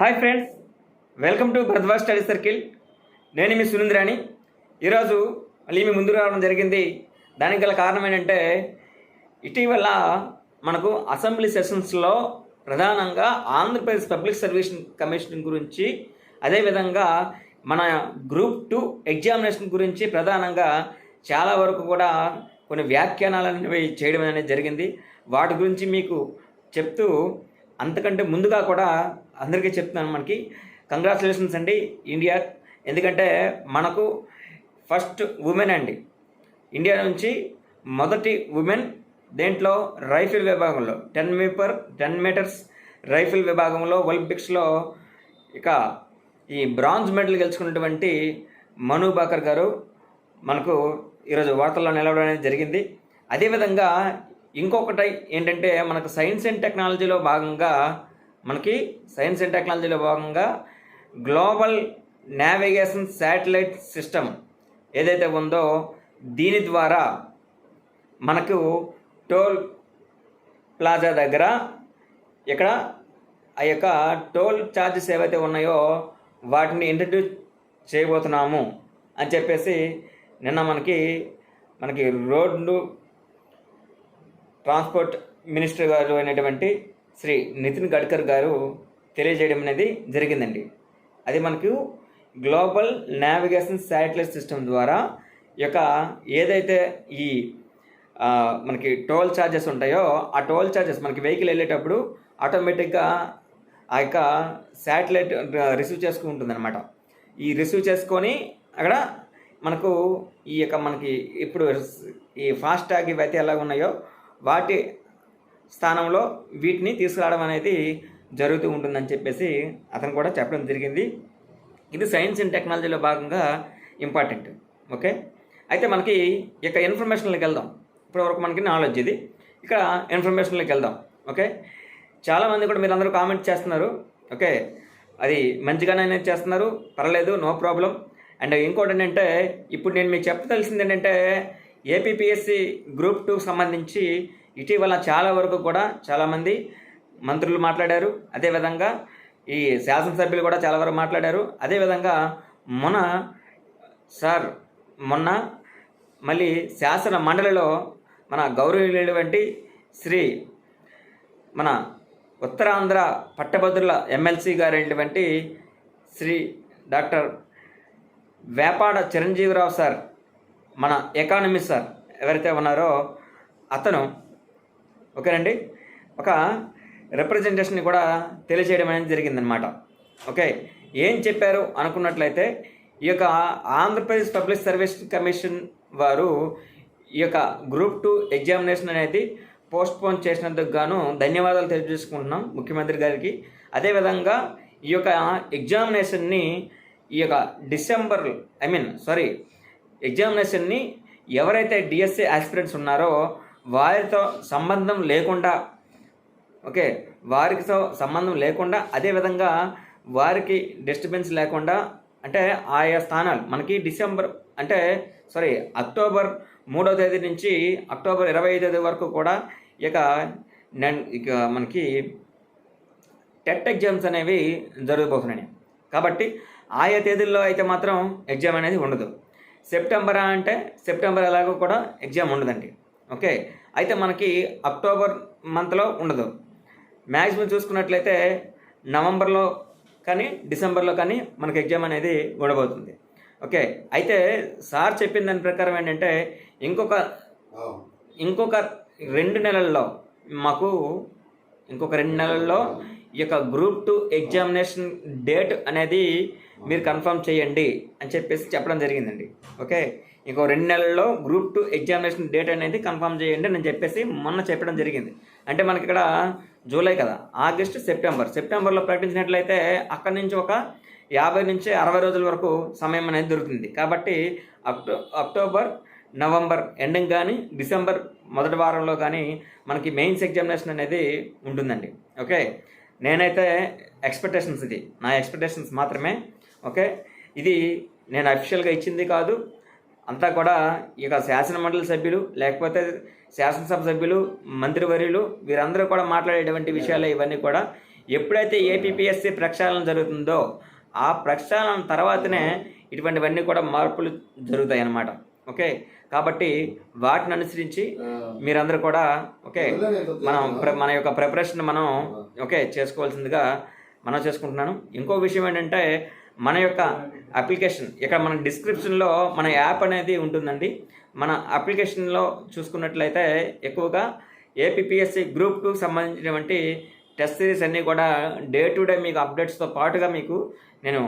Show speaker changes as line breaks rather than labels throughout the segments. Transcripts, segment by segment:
Hi friends welcome to Bhadwa study circle. నేను మీ సురేంద్రాని ఈరోజు మళ్ళీ మీ ముందు రావడం జరిగింది. దానికి గల కారణం ఏంటంటే ఇటీవల మనకు అసెంబ్లీ సెషన్స్లో ప్రధానంగా ఆంధ్రప్రదేశ్ పబ్లిక్ సర్వీస్ కమిషన్ గురించి అదేవిధంగా మన గ్రూప్ టూ ఎగ్జామినేషన్ గురించి ప్రధానంగా చాలా వరకు కూడా కొన్ని వ్యాఖ్యానాలు అనేవి చేయడం అనేది జరిగింది. వాటి గురించి మీకు చెప్తూ అంతకంటే ముందుగా కూడా అందరికీ చెప్తున్నాను మనకి. కంగ్రాచులేషన్స్ అండి ఇండియా ఎందుకంటే మనకు ఫస్ట్ ఉమెన్ అండి. ఇండియా నుంచి మొదటి ఉమెన్ దేంట్లో రైఫిల్ విభాగంలో ten meter ten meters rifle విభాగంలో ఒలింపిక్స్లో ఇక ఈ బ్రాంజ్ మెడల్ గెలుచుకున్నటువంటి మను బాకర్ గారు మనకు ఈరోజు వార్తల్లో నిలవడం అనేది జరిగింది. అదేవిధంగా ఇంకొకటి ఏంటంటే మనకు సైన్స్ అండ్ టెక్నాలజీలో భాగంగా మనకి సైన్స్ అండ్ టెక్నాలజీలో భాగంగా గ్లోబల్ నావిగేషన్ శాటిలైట్ సిస్టమ్ ఏదైతే ఉందో దీని ద్వారా మనకు టోల్ ప్లాజా దగ్గర ఇక్కడ ఆ యొక్క టోల్ ఛార్జెస్ ఏవైతే ఉన్నాయో వాటిని ఇంట్రడ్యూస్ చేయబోతున్నాము అని చెప్పేసి నిన్న మనకి మనకి రోడ్లు ట్రాన్స్పోర్ట్ మినిస్టర్ గారు అయినటువంటి శ్రీ నితిన్ గడ్కర్ గారు తెలియజేయడం అనేది జరిగిందండి. అది మనకు గ్లోబల్ నావిగేషన్ శాటిలైట్ సిస్టమ్ ద్వారా ఈ యొక్క ఏదైతే ఈ మనకి టోల్ ఛార్జెస్ ఉంటాయో ఆ టోల్ ఛార్జెస్ మనకి వెహికల్ వెళ్ళేటప్పుడు ఆటోమేటిక్గా ఆ యొక్క శాటిలైట్ రిసీవ్ చేసుకుంటుంది అనమాట ఈ రిసీవ్ చేసుకొని అక్కడ మనకు ఈ యొక్క మనకి ఇప్పుడు ఈ ఫాస్ట్ ట్యాగ్ ఇవైతే ఎలా ఉన్నాయో వాటి స్థానంలో వీటిని తీసుకురావడం అనేది జరుగుతూ ఉంటుందని చెప్పేసి అతను కూడా చెప్పడం జరిగింది. ఇది సైన్స్ అండ్ టెక్నాలజీలో భాగంగా ఇంపార్టెంట్ ఓకే? అయితే మనకి ఇక యొక్క ఇన్ఫర్మేషన్లోకి వెళ్దాం. ఇప్పటివరకు మనకి నాలెడ్జ్ ఇది. ఇక్కడ ఇన్ఫర్మేషన్లోకి వెళ్దాం. ఓకే? చాలామంది కూడా మీరు అందరూ కామెంట్ చేస్తున్నారు. ఓకే? అది మంచిగానే చేస్తున్నారు. పర్లేదు నో ప్రాబ్లం అండ్ ఇంకోటి ఏంటంటే ఇప్పుడు నేను మీకు చెప్పదలసింది ఏంటంటే ఏపీపీఎస్సి గ్రూప్ టూకి సంబంధించి ఇటీవల చాలా వరకు కూడా చాలామంది మంత్రులు మాట్లాడారు. అదేవిధంగా ఈ శాసనసభ్యులు కూడా చాలా వరకు మాట్లాడారు. అదేవిధంగా మొన్న సార్ మొన్న మళ్ళీ శాసన మండలిలో మన గౌరవనీయులైనటువంటి శ్రీ మన ఉత్తరాంధ్ర పట్టభద్రుల ఎమ్మెల్సీ గారైనటువంటి శ్రీ డాక్టర్ వేపాడ చిరంజీవిరావు సార్ మన ఎకానమీ సార్ ఎవరైతే ఉన్నారో అతను ఓకేనండి? ఒక రిప్రజెంటేషన్ కూడా తెలియజేయడం అనేది జరిగిందనమాట ఓకే ఏం చెప్పారు అనుకున్నట్లయితే ఈ యొక్క ఆంధ్రప్రదేశ్ పబ్లిక్ సర్వీస్ కమిషన్ వారు ఈ యొక్క గ్రూప్ టూ ఎగ్జామినేషన్ అనేది పోస్ట్పోన్ చేసినందుకు గాను ధన్యవాదాలు తెలియజేసుకుంటున్నాం ముఖ్యమంత్రి గారికి. అదేవిధంగా ఈ యొక్క ఎగ్జామినేషన్ని ఈ యొక్క డిసెంబర్ ఐ మీన్ సారీ ఎగ్జామినేషన్ని ఎవరైతే డిఎస్సి ఆస్పిరెంట్స్ ఉన్నారో వారితో సంబంధం లేకుండా ఓకే వారితో సంబంధం లేకుండా అదేవిధంగా వారికి డిస్టర్బెన్స్ లేకుండా అంటే ఆయా స్థానాలు మనకి డిసెంబర్ అంటే సారీ అక్టోబర్ మూడో తేదీ నుంచి అక్టోబర్ ఇరవై తేదీ వరకు కూడా ఇక ఇక మనకి టెట్ ఎగ్జామ్స్ అనేవి జరగబోతున్నాయి. కాబట్టి ఆయా తేదీల్లో అయితే మాత్రం ఎగ్జామ్ అనేది ఉండదు. సెప్టెంబర్ అంటే సెప్టెంబర్ ఎలాగో కూడా ఎగ్జామ్ ఉండదండి. ఓకే? అయితే మనకి అక్టోబర్ మంత్లో ఉండదు. మ్యాక్సిమం చూసుకున్నట్లయితే నవంబర్లో కానీ డిసెంబర్లో కానీ మనకి ఎగ్జామ్ అనేది ఉండబోతుంది. ఓకే? అయితే సార్ చెప్పిన దాని ప్రకారం ఏంటంటే ఇంకొక ఇంకొక రెండు నెలల్లో మాకు ఇంకొక రెండు నెలల్లో ఈ యొక్క గ్రూప్ టూ ఎగ్జామినేషన్ డేట్ అనేది మీరు కన్ఫర్మ్ చేయండి అని చెప్పేసి చెప్పడం జరిగిందండి. ఓకే? ఇంకో రెండు నెలల్లో గ్రూప్ టూ ఎగ్జామినేషన్ డేట్ అనేది కన్ఫర్మ్ చేయండి నేను చెప్పేసి మొన్న చెప్పడం జరిగింది. అంటే మనకి ఇక్కడ జూలై కదా ఆగస్ట్ సెప్టెంబర్. సెప్టెంబర్లో ప్రకటించినట్లయితే అక్కడి నుంచి ఒక యాభై నుంచి అరవై రోజుల వరకు సమయం అనేది దొరుకుతుంది. కాబట్టి అక్టో అక్టోబర్ నవంబర్ ఎండింగ్ కానీ డిసెంబర్ మొదటి వారంలో కానీ మనకి మెయిన్స్ ఎగ్జామినేషన్ అనేది ఉంటుందండి. ఓకే? నేనైతే ఎక్స్పెక్టేషన్స్ ఇది. నా ఎక్స్పెక్టేషన్స్ మాత్రమే. ఓకే? ఇది నేను అఫీషియల్గా ఇచ్చింది కాదు. అంతా కూడా ఇక శాసన మండలి సభ్యులు లేకపోతే శాసనసభ సభ్యులు మంత్రివర్యులు వీరందరూ కూడా మాట్లాడేటువంటి విషయాలే ఇవన్నీ కూడా. ఎప్పుడైతే ఏపీపీఎస్సీ ప్రక్షాళన జరుగుతుందో ఆ ప్రక్షాళన తర్వాతనే ఇటువంటివన్నీ కూడా మార్పులు జరుగుతాయి అన్నమాట. ఓకే? కాబట్టి వాటిని అనుసరించి మీరందరూ కూడా ఓకే? మనం మన యొక్క ప్రిపరేషన్ మనం ఓకే చేసుకోవాల్సిందిగా మనం చేసుకుంటున్నాను. ఇంకో విషయం ఏంటంటే మన యొక్క అప్లికేషన్ ఇక్కడ మన డిస్క్రిప్షన్లో మన యాప్ అనేది ఉంటుందండి. మన అప్లికేషన్లో చూసుకున్నట్లయితే ఎక్కువగా ఏపీఎస్సి గ్రూప్ టూకి సంబంధించినటువంటి టెస్ట్ సిరీస్ అన్నీ కూడా డే టు డే మీకు అప్డేట్స్తో పాటుగా మీకు నేను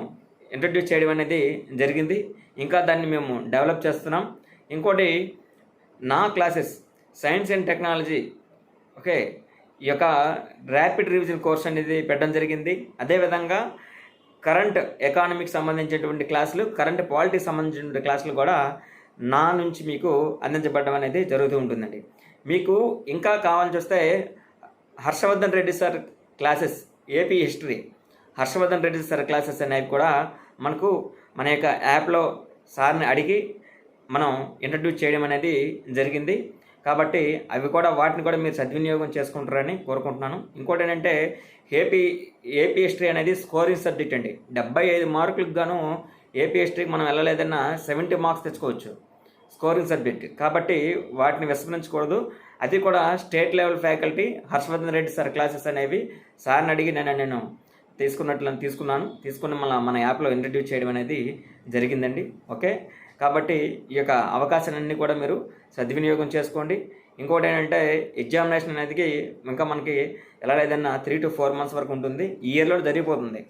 ఇంట్రడ్యూస్ చేయడం అనేది జరిగింది. ఇంకా దాన్ని మేము డెవలప్ చేస్తున్నాం. ఇంకోటి నా classes science and technology okay ఈ యొక్క ర్యాపిడ్ రివిజన్ కోర్స్ అనేది పెట్టడం జరిగింది. అదేవిధంగా కరెంట్ ఎకానమీకి సంబంధించినటువంటి క్లాసులు కరెంట్ పాలిటిక్స్ సంబంధించినటువంటి క్లాసులు కూడా నా నుంచి మీకు అందించబడడం అనేది జరుగుతూ ఉంటుందండి. మీకు ఇంకా కావాల్సి వస్తే Harshavardhan Reddy sir classes AP history Harshavardhan Reddy sir classes అనేవి కూడా మనకు మన యొక్క యాప్లో సార్ని అడిగి మనం ఇంట్రడ్యూస్ చేయడం అనేది జరిగింది. కాబట్టి అవి కూడా వాటిని కూడా మీరు సద్వినియోగం చేసుకుంటారని కోరుకుంటున్నాను. ఇంకోటి ఏంటంటే ఏపీ ఏపీ హిస్టరీ అనేది స్కోరింగ్ సబ్జెక్ట్ అండి. డెబ్బై ఐదు మార్కులకు గాను ఏపీ హిస్టరీకి మనం వెళ్ళలేదన్నా సెవెంటీ మార్క్స్ తెచ్చుకోవచ్చు. స్కోరింగ్ సబ్జెక్ట్ కాబట్టి వాటిని విస్మరించకూడదు. అది కూడా state level faculty Harshavardhan Reddy sir classes అనేవి సార్ని అడిగి నేను నేను తీసుకున్నట్లు తీసుకున్నాను. తీసుకుని మన మన యాప్లో ఇంట్రడ్యూస్ చేయడం అనేది జరిగిందండి. ఓకే కాబట్టి ఈ యొక్క అవకాశాలన్నీ కూడా మీరు సద్వినియోగం చేసుకోండి. ఇంకోటి ఏంటంటే ఎగ్జామినేషన్ అనేది ఇంకా మనకి ఎలా లేదన్నా త్రీ టు ఫోర్ మంత్స్ వరకు ఉంటుంది. ఈ ఇయర్లో జరిగిపోతుంది.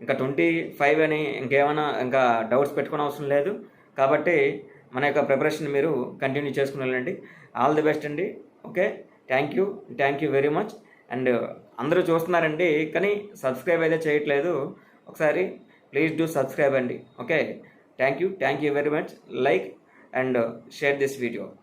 ఇంకా ట్వంటీ ఫైవ్ అని ఇంకేమైనా ఇంకా డౌట్స్ పెట్టుకునే అవసరం లేదు. కాబట్టి మన యొక్క ప్రిపరేషన్ మీరు కంటిన్యూ చేసుకుని వెళ్ళండి. ఆల్ ది బెస్ట్ అండి. Okay thank you thank you very much and అందరూ చూస్తున్నారండి కానీ సబ్స్క్రైబ్ అయితే చేయట్లేదు. ఒకసారి ప్లీజ్ డూ సబ్స్క్రైబ్ అండి. Okay thank you. Thank you very much. Like and uh, share this video.